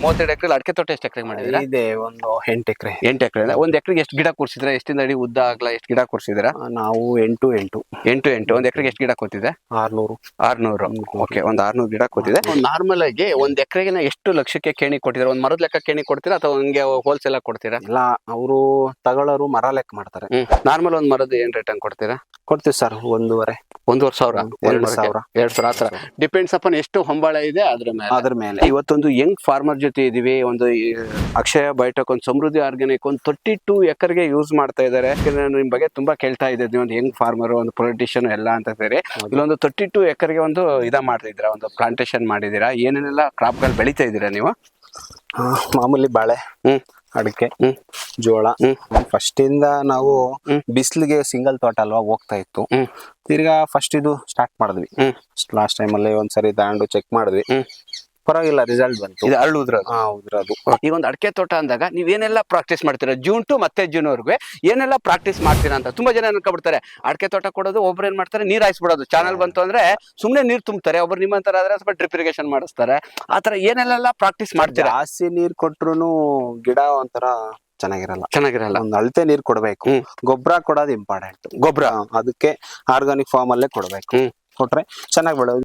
ಮೂವತ್ತೆರಡು ಎಕರೆ ಅಡಿಕೆ ತೋಟ ಎಷ್ಟು ಎಕರೆ ಮಾಡಿದ್ರೆ ಇದೆ ಒಂದು ಎಂಟು ಎಕರೆ. ಎಂಟು ಎಕರೆ ಒಂದ್ ಎಕರೆಗೆ ಎಷ್ಟು ಗಿಡ ಕೊಡ್ಸಿದ್ರೆ ಎಷ್ಟಿಂದ ಅಡಿ ಉದ್ದ ಆಗ್ಲ ಎಷ್ಟು ಗಿಡ ಕೊಡ್ಸಿದ್ರ ನಾವು ಎಂಟು ಎಂಟು. ಎಂಟು ಎಂಟು ಒಂದ್ ಎಕರೆಗೆ ಎಷ್ಟು ಗಿಡ ಕೊತ್ತಿದೆ ಆರ್ನೂರು. ಆರ್ನೂರು. ಓಕೆ ಒಂದ್ ಆರ್ನೂರು ಗಿಡ ಕೊತ್ತಿದೆ ನಾರ್ಮಲ್ ಆಗಿ ಒಂದ್ ಎಕರೆಗೆ ಎಷ್ಟು ಲಕ್ಷಕ್ಕೆ ಕೇಣಿ ಕೊಟ್ಟಿದ್ರೆ ಒಂದ್ ಮರದ ಲೆಕ್ಕ ಕೇಣಿ ಕೊಡ್ತೀರಾ ಅಥವಾ ಹಂಗೆ ಹೋಲ್ಸೇಲ್ ಆಗಿ ಕೊಡ್ತೀರಾ? ಇಲ್ಲ ಅವರು ತಗೊಳ್ಳೋರು ಮರ ಲೆಕ್ಕ ಮಾಡ್ತಾರೆ. ನಾರ್ಮಲ್ ಒಂದ್ ಮರದ ಏನ್ ರೇಟ್ ಹಂಗ್ ಕೊಡ್ತೀರಾ? ಕೊಡ್ತೀವಿ ಸರ್ ಒಂದೂವರೆ. ಒಂದೂವರೆ ಸಾವಿರ ಎರಡು ಸಾವಿರ. ಎರಡ್ ಸಾವಿರ ಆತರ ಡಿಪೆಂಡ್ಸ್ ಅಪನ್ ಎಷ್ಟು ಹೊಂಬಾಳೆ ಇದೆ ಅದ್ರ ಮೇಲೆ. ಅದ್ರ ಮೇಲೆ. ಇವತ್ತೊಂದು ಯಂಗ್ ಫಾರ್ಮರ್ ಜೊತೆ ಇದೀವಿ. ಒಂದು ಅಕ್ಷಯ ಬಯೋಟೆಕ್ ಒಂದು ಸಮೃದ್ಧಿ ಆರ್ಗ್ಯಾನಿಕ್ ಒಂದು ತರ್ಟಿ ಟೂ ಎಕರ್ಗೆ ಯೂಸ್ ಮಾಡ್ತಾ ಇದ್ದಾರೆ. ಯಾಕಂದ್ರೆ ನಾನು ನಿಮ್ ಬಗ್ಗೆ ತುಂಬಾ ಕೇಳ್ತಾ ಇದ್ದೆ. ಒಂದು ಯಂಗ್ ಫಾರ್ಮರ್ ಒಂದು ಪೊಲಿಟಿಷಿಯನ್ ಎಲ್ಲ ಅಂತ ಸೇರಿ. ಇಲ್ಲೊಂದು ತರ್ಟಿ ಟೂ ಎಕರ್ಗೆ ಒಂದು ಇದ ಮಾಡ್ತಿದ್ದೀರಾ ಒಂದು ಪ್ಲಾಂಟೇಶನ್ ಮಾಡಿದೀರಾ ಏನೇನೆಲ್ಲ ಕ್ರಾಪ್ಗಳು ಬೆಳಿತಾ ಇದ್ದೀರಾ ನೀವು? ಮಾಮೂಲಿ ಬಾಳೆ. ಹ್ಮ್. ಅಡಿಕೆ ಜೋಳ. ಫಸ್ಟ್ ಇಂದ ನಾವು. ಬಿಸಿಲಿಗೆ ಸಿಂಗಲ್ ತೋಟ ಅಲ್ವಾ ಹೋಗ್ತಾ ಇತ್ತು. ತಿರ್ಗಾ ಫಸ್ಟ್ ಇದು ಸ್ಟಾರ್ಟ್ ಮಾಡಿದ್ವಿ. ಲಾಸ್ಟ್ ಟೈಮ್ ಅಲ್ಲಿ ಒಂದ್ಸರಿ ತಗೊಂಡು ಚೆಕ್ ಮಾಡಿದ್ವಿ. ಪರವಾಗಿಲ್ಲ ರಿಸಲ್ಟ್ ಬಂತು. ಇದು ಹಾ ಹೌದ್ರದು ಈಗ ಒಂದು ಅಡಿಕೆ ತೋಟ ಅಂದಾಗ ನೀವೇನೆಲ್ಲ ಪ್ರಾಕ್ಟೀಸ್ ಮಾಡ್ತೀರಾ? ಜೂನ್ ಟು ಮತ್ತೆ ಜೂನ್ ವರೆಗೂ ಏನೆಲ್ಲ ಪ್ರಾಕ್ಟೀಸ್ ಮಾಡ್ತೀರಾ ಅಂತ ತುಂಬಾ ಜನ ಅನ್ಕೊಬಿಡ್ತಾರೆ ಅಡಿಕೆ ತೋಟ ಕೊಡೋದು ಒಬ್ರು ಏನ್ ಮಾಡ್ತಾರೆ? ನೀರ್ ಹಾಯಿಸ್ಬಿಡೋದು. ಚಾನಲ್ ಬಂತು ಅಂದ್ರೆ ಸುಮ್ನೆ ನೀರ್ ತುಂಬ್ತಾರೆ. ಒಬ್ರು ನಿಮ್ಮಂತರ ಆದ್ರೆ ಸ್ವಲ್ಪ ಡ್ರಿಪ್ ಇರಿಗೇಷನ್ ಮಾಡಿಸ್ತಾರೆ. ಆತರ ಏನೆಲ್ಲ ಪ್ರಾಕ್ಟೀಸ್ ಮಾಡ್ತೀರಾ? ಜಾಸ್ತಿ ನೀರ್ ಕೊಟ್ರು ಗಿಡ ಒಂಥರ ಚೆನ್ನಾಗಿರಲ್ಲ. ಚೆನ್ನಾಗಿರಲ್ಲ. ಒಂದ್ ಅಳತೆ ನೀರ್ ಕೊಡ್ಬೇಕು. ಗೊಬ್ಬರ ಕೊಡೋದು ಇಂಪಾರ್ಟೆಂಟ್ ಗೊಬ್ಬರ ಅದಕ್ಕೆ ಆರ್ಗಾನಿಕ್ ಫಾರ್ಮ್ ಅಲ್ಲೇ ಕೊಡ್ಬೇಕು. ಕೊಟ್ರೆ ಚೆನ್ನಾಗಿ ಬೆಳೆಯೋದು.